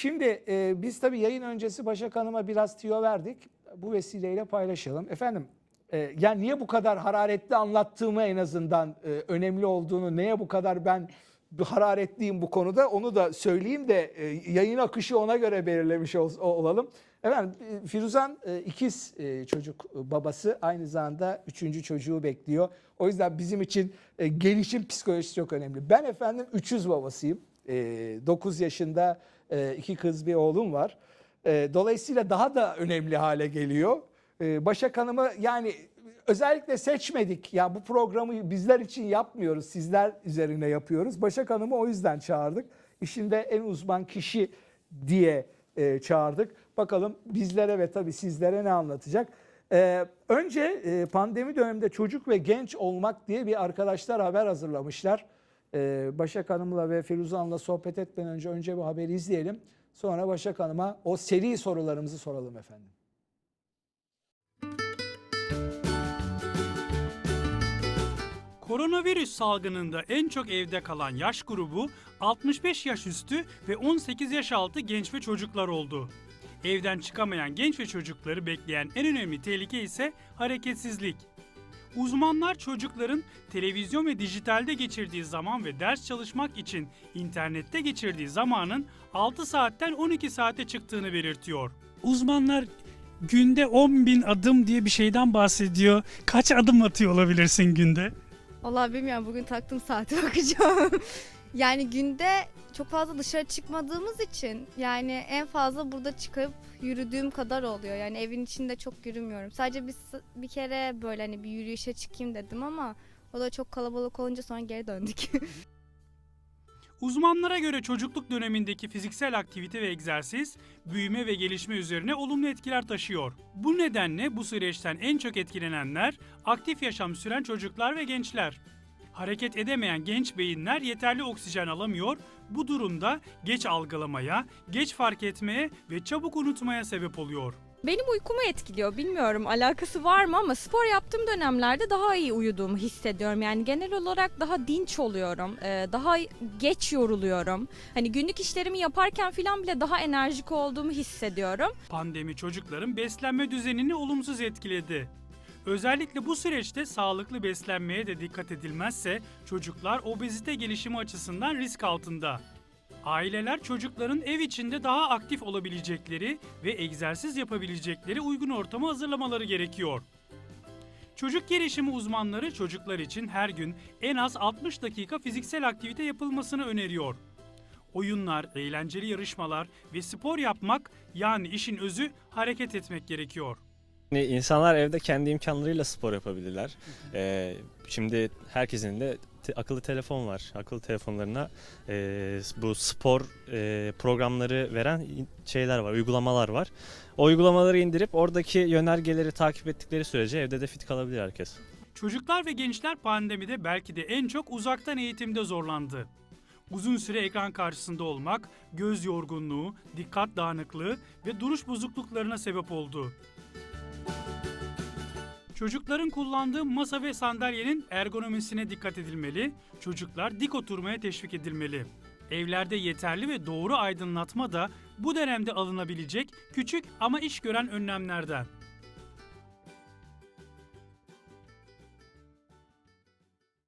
Şimdi e, biz tabii yayın öncesi Başak Hanım'a biraz tüyo verdik. Bu vesileyle paylaşalım. Efendim e, yani niye bu kadar hararetli anlattığımı en azından e, önemli olduğunu, neye bu kadar ben hararetliyim bu konuda onu da söyleyeyim de e, yayın akışı ona göre belirlemiş ol- olalım. Efendim e, Firuzan e, ikiz e, çocuk babası aynı zamanda üçüncü çocuğu bekliyor. O yüzden bizim için e, gelişim psikolojisi çok önemli. Ben efendim üçüz babasıyım. 9 yaşında e, iki kız bir oğlum var. E, Dolayısıyla daha da önemli hale geliyor. E, Başak Hanım'ı yani özellikle seçmedik. Ya bu programı bizler için yapmıyoruz. Sizler üzerine yapıyoruz. Başak Hanım'ı o yüzden çağırdık. İşinde en uzman kişi diye e, çağırdık. Bakalım bizlere ve tabii sizlere ne anlatacak. E, önce e, pandemi döneminde çocuk ve genç olmak diye bir arkadaşlar haber hazırlamışlar. E, Başak Hanım'la ve Firuze Hanım'la sohbet etmeden önce önce bu haberi izleyelim. Sonra Başak Hanım'a o seri sorularımızı soralım efendim. Koronavirüs salgınında en çok evde kalan yaş grubu 65 yaş üstü ve 18 yaş altı genç ve çocuklar oldu. Evden çıkamayan genç ve çocukları bekleyen en önemli tehlike ise hareketsizlik. Uzmanlar çocukların televizyon ve dijitalde geçirdiği zaman ve ders çalışmak için internette geçirdiği zamanın 6 saatten 12 saate çıktığını belirtiyor. Uzmanlar günde 10 bin adım diye bir şeyden bahsediyor. Kaç adım atıyor olabilirsin günde? Vallahi bilmiyorum bugün taktım saate bakacağım. yani günde çok fazla dışarı çıkmadığımız için yani en fazla burada çıkıp yürüdüğüm kadar oluyor. Yani evin içinde çok yürümüyorum. Sadece bir, bir kere böyle hani bir yürüyüşe çıkayım dedim ama o da çok kalabalık olunca sonra geri döndük. Uzmanlara göre çocukluk dönemindeki fiziksel aktivite ve egzersiz, büyüme ve gelişme üzerine olumlu etkiler taşıyor. Bu nedenle bu süreçten en çok etkilenenler aktif yaşam süren çocuklar ve gençler. Hareket edemeyen genç beyinler yeterli oksijen alamıyor, bu durumda geç algılamaya, geç fark etmeye ve çabuk unutmaya sebep oluyor. Benim uykumu etkiliyor. Bilmiyorum alakası var mı ama spor yaptığım dönemlerde daha iyi uyuduğumu hissediyorum. Yani genel olarak daha dinç oluyorum. Ee, daha geç yoruluyorum. Hani günlük işlerimi yaparken filan bile daha enerjik olduğumu hissediyorum. Pandemi çocukların beslenme düzenini olumsuz etkiledi. Özellikle bu süreçte sağlıklı beslenmeye de dikkat edilmezse çocuklar obezite gelişimi açısından risk altında. Aileler çocukların ev içinde daha aktif olabilecekleri ve egzersiz yapabilecekleri uygun ortamı hazırlamaları gerekiyor. Çocuk gelişimi uzmanları çocuklar için her gün en az 60 dakika fiziksel aktivite yapılmasını öneriyor. Oyunlar, eğlenceli yarışmalar ve spor yapmak yani işin özü hareket etmek gerekiyor. Yani insanlar evde kendi imkanlarıyla spor yapabilirler. Ee, şimdi herkesin de te- akıllı telefon var. Akıllı telefonlarına e, bu spor e, programları veren in- şeyler var, uygulamalar var. O uygulamaları indirip oradaki yönergeleri takip ettikleri sürece evde de fit kalabilir herkes. Çocuklar ve gençler pandemide belki de en çok uzaktan eğitimde zorlandı. Uzun süre ekran karşısında olmak, göz yorgunluğu, dikkat dağınıklığı ve duruş bozukluklarına sebep oldu. Çocukların kullandığı masa ve sandalyenin ergonomisine dikkat edilmeli, çocuklar dik oturmaya teşvik edilmeli. Evlerde yeterli ve doğru aydınlatma da bu dönemde alınabilecek küçük ama iş gören önlemlerden.